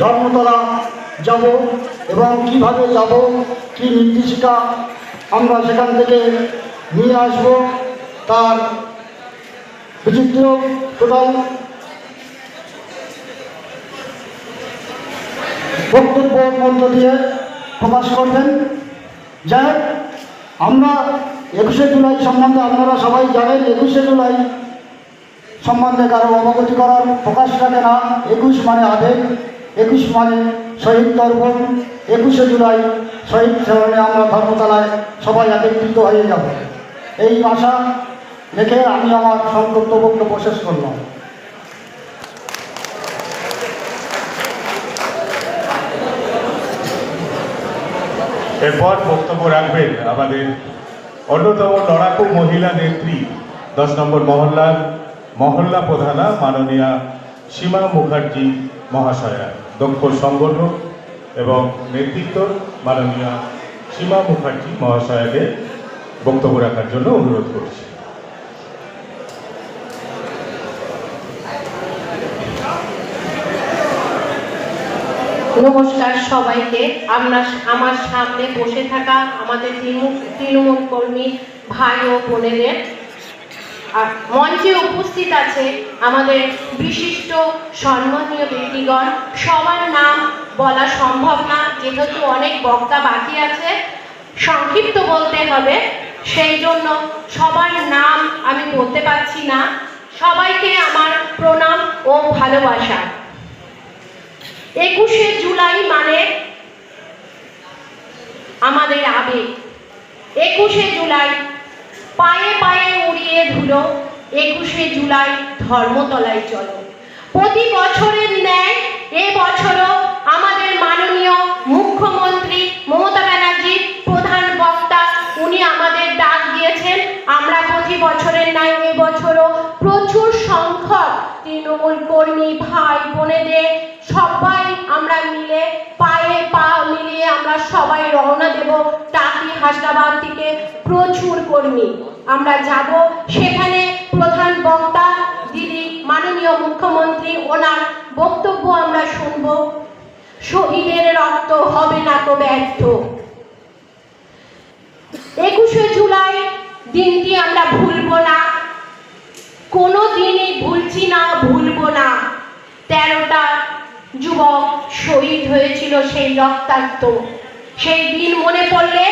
ধর্মতলা যাব এবং কীভাবে যাব, কি নির্দেশিকা আমরা সেখান থেকে নিয়ে আসব, তার বিচিত্র টোটাল বক্তব্য মধ্য দিয়ে প্রকাশ করবেন। যাই আমরা একুশে জুলাই সম্বন্ধে আপনারা সবাই জানেন, একুশে জুলাই সম্বন্ধে কারও অবগতি করার প্রকাশ থাকে না। একুশ মানে আবেগ। একুশ মানে শহীদ তর্পণ একুশে জুলাই শহীদ স্মরণে আমরা ধর্মতলায় সবাই একত্রিত হয়ে যাব। এই আশা রেখে আমি আমার সংক্ষিপ্ত বক্তব্য শেষ করলাম। এরপর বক্তব্য রাখবেন আমাদের অন্যতম লড়াকু মহিলা নেত্রী, দশ নম্বর মহল্লার মহল্লা প্রধানা মাননীয়া সীমা মুখার্জি। মহাশয়া দক্ষ সংগঠক এবং নেতৃত্ব মাননীয়া সীমা মুখার্জি মহাশয়াকে বক্তব্য রাখার জন্য অনুরোধ করছি। নমস্কার সবাইকে। আমরা আমার সামনে বসে থাকা আমাদের তৃণমূল কর্মী ভাই ও বোনেদের আর মঞ্চে উপস্থিত আছে আমাদের বিশিষ্ট সম্মানীয় ব্যক্তিগণ। সবার নাম বলা সম্ভব না, যেহেতু অনেক বক্তা বাকি আছে। সংক্ষিপ্ত বলতে হবে, সেই জন্য সবার নাম আমি বলতে পারছি না। সবাইকে আমার প্রণাম ও ভালোবাসা। একুশে জুলাই মানে আমাদের আবেগ। একুশে জুলাই পায়ে পায়ে উড়িয়ে ধুলো, একুশে জুলাই ধর্মতলায় চলো। প্রতি বছরের ন্যায়, এ বছরও আমাদের মাননীয় মুখ্যমন্ত্রী মমতা ব্যানার্জি প্রধান বক্তা, উনি আমাদের ডাক দিয়েছেন। আমরা প্রতি বছরের ন্যায় এবছরও প্রচুর সংখ্যক তৃণমূল কর্মী, ভাই, বোনেদের সবাই আমরা মিলে পায়ে রওনা দেব টাকি হাসনাবাদ থেকে প্রচুর কর্মী। আমরা যাব সেখানে প্রধান বক্তা দিদি মাননীয় মুখ্যমন্ত্রী, ওনার বক্তব্য আমরা শুনব। শহীদের রক্ত হবে না তো ব্যর্থ। একুশে জুলাই দিনটি আমরা ভুলবো না। কোনো দিনই ভুলছি না, ভুলবো না। তেরোটা যুবক শহীদ হয়েছিল সেই রক্তাক্ত। সেই দিন মনে পড়লে